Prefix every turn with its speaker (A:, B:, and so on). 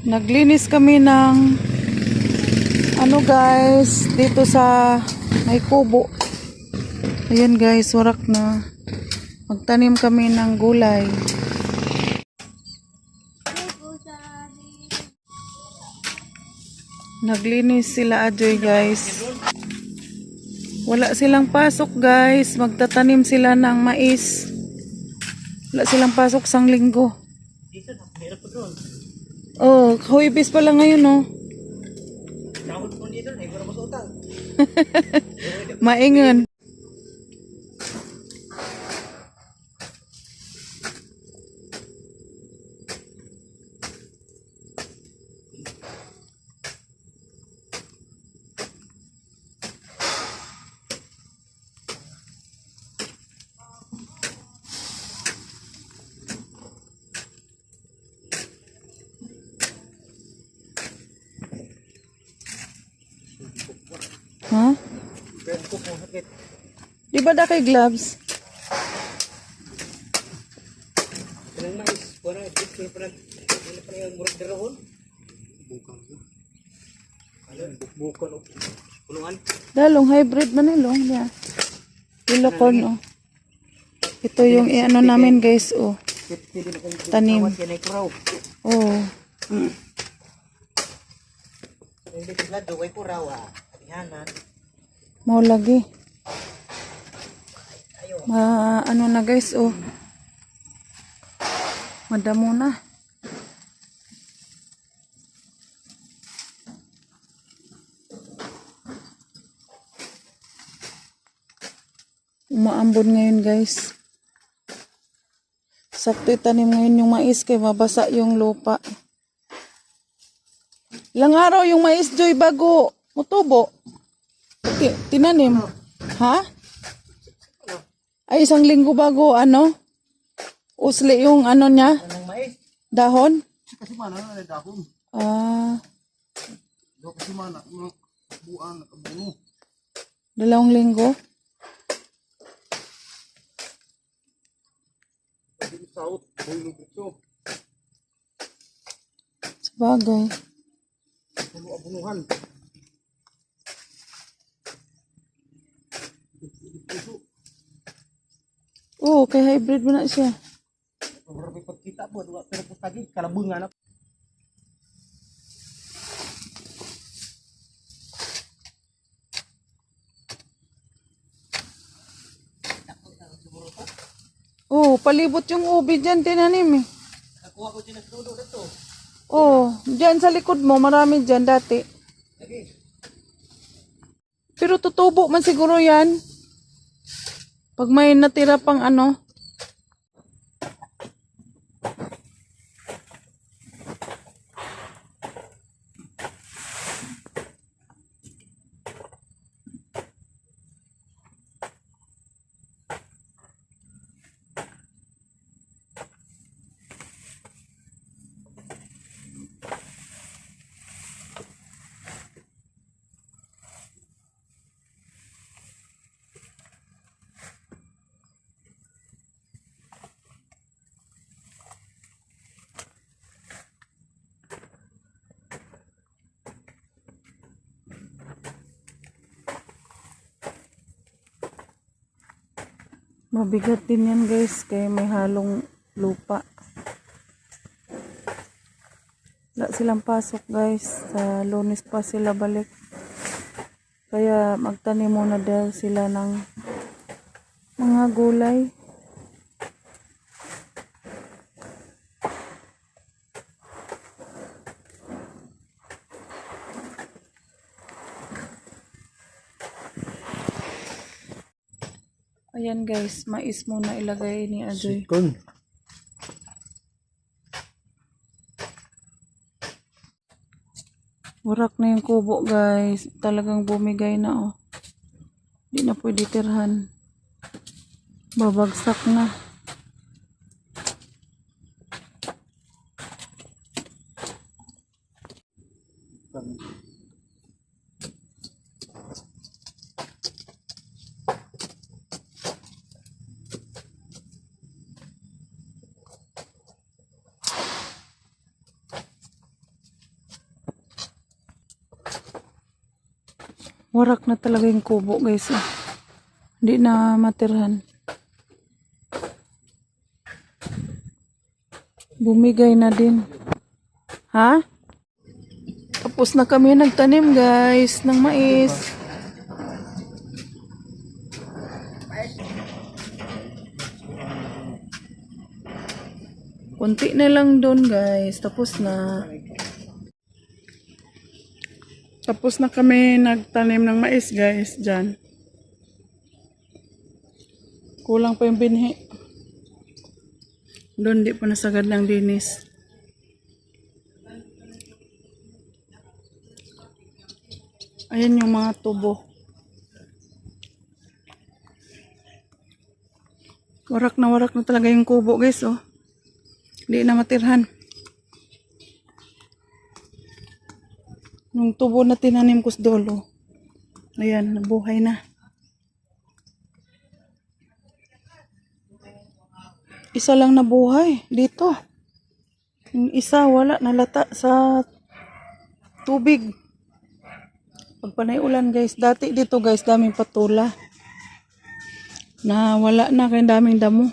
A: Naglinis kami ng ano guys, dito sa may kubo. Ayan guys, warak na. Magtanim kami ng gulay. Naglinis sila Ajoy guys. Wala silang pasok guys. Magtatanim sila ng mais. Wala silang pasok sang linggo. Oh, huibis pa lang ngayon oh. Maingon. Ha? Di ba da kay gloves? Dalong hybrid man nilong niya. Ilocon oh. Ito yung ano namin guys oh. Tanim. Oh.
B: Hindi sila doon ay kuraw ah. Ihanan.
A: Mau lagi. Ma ano na guys oh. Madamo na. Umaambon ngayon guys. Sakto itanim ngayon yung mais kay mabasa yung lupa. Ilang araw yung mais joy bago mutubo. Ti- tinanim. Ha? Ay, isang linggo bago, ano? Usli yung ano niya, dahon.
B: Kasi mana na dahon.
A: Ah,
B: kasi mana buang nakabuno.
A: dalawang linggo. Sabagay.
B: Bulo
A: Oo, kay hybrid mo na siya.
B: May pagkita po, duwa pero pustagi kalabungan na.
A: Oo, palibot yung ubi dyan, tinanim eh.
B: Nakuha ko din ng tudo dito.
A: Oo, dyan sa likod mo, marami dyan dati.
B: Lagi.
A: Pero tutubo man siguro yan. Pag may natira pang ano. Mabigat din yan guys, kaya may halong lupa. Wala silang pasok guys, sa lunes pa sila balik. Kaya magtanim muna daw sila ng mga gulay. Ayan guys, mais muna ilagay ni Ajoy.
B: Sikon.
A: Warak na yung kubo guys. Talagang bumigay na oh. Hindi na pwede tirhan. Babagsak na. Thank you. Warak na talaga yung kubo guys. oh. Hindi na matirhan. Bumigay na din. Ha? Tapos na kami nagtanim guys ng mais. Kunti na lang doon guys. Tapos na. Tapos na kami nagtanim ng mais guys dyan. Kulang pa yung binhi. Doon di pa nasagad ng dinis. Ayan yung mga tubo. Warak na warak na talaga yung kubo guys oh. Hindi na matirhan. Yung tubo na tinanim ko sa dolo. Ayan, nabuhay na. Isa lang nabuhay dito. Yung isa wala nalata sa tubig. Pag panay ulan guys, dati dito guys daming patula. Na wala na kay daming damo.